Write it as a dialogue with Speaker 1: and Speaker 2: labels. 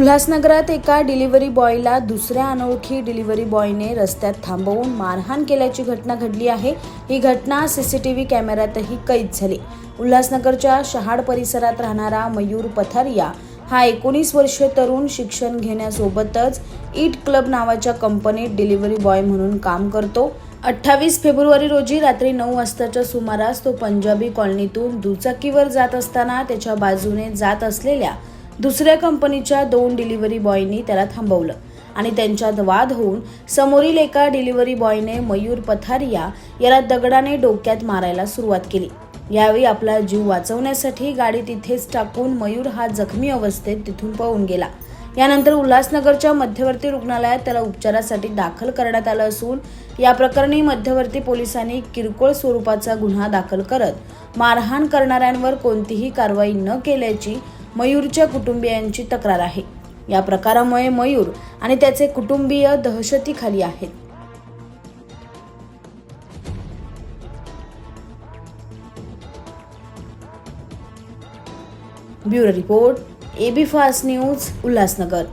Speaker 1: उल्हासनगरात एका डिलिव्हरी बॉयला दुसऱ्या अनोळखी डिलिव्हरी बॉयने रस्त्यात थांबवून मारहाण केल्याची घटना घडली आहे. ही घटना सीसीटीव्ही कॅमेऱ्यातही कैद झाली. उल्हासनगरच्या शहाड परिसरात राहणारा मयूर पथारिया हा एकोणीस वर्षीय तरुण शिक्षण घेण्यासोबतच ईट क्लब नावाच्या कंपनीत डिलिव्हरी बॉय म्हणून काम करतो. अठ्ठावीस फेब्रुवारी रोजी रात्री नऊ वाजताच्या सुमारास तो पंजाबी कॉलनीतून दुचाकीवर जात असताना त्याच्या बाजूने जात असलेल्या दुसऱ्या कंपनीच्या दोन डिलिव्हरी बॉयनी त्याला थांबवलं आणि त्यांच्यात वाद होऊन समोरील एका डिलिव्हरी बॉयने मयूर पथारिया याला दगडाने डोक्यात मारायला सुरुवात केली. यावेळी आपला जीव वाचवण्यासाठी गाडी तिथेच टाकून मयूर हा जखमी अवस्थेत तिथून पळून गेला. यानंतर उल्हासनगरच्या मध्यवर्ती रुग्णालयात त्याला उपचारासाठी दाखल करण्यात आलं असून या प्रकरणी मध्यवर्ती पोलिसांनी किरकोळ स्वरूपाचा गुन्हा दाखल करत मारहाण करणाऱ्यांवर कोणतीही कारवाई न केल्याची मयूरच्या कुटुंबियांची तक्रार आहे. या प्रकारामुळे मयूर आणि त्याचे कुटुंबीय दहशतीखाली आहेत. Bureau report AB fast news Ulhasnagar.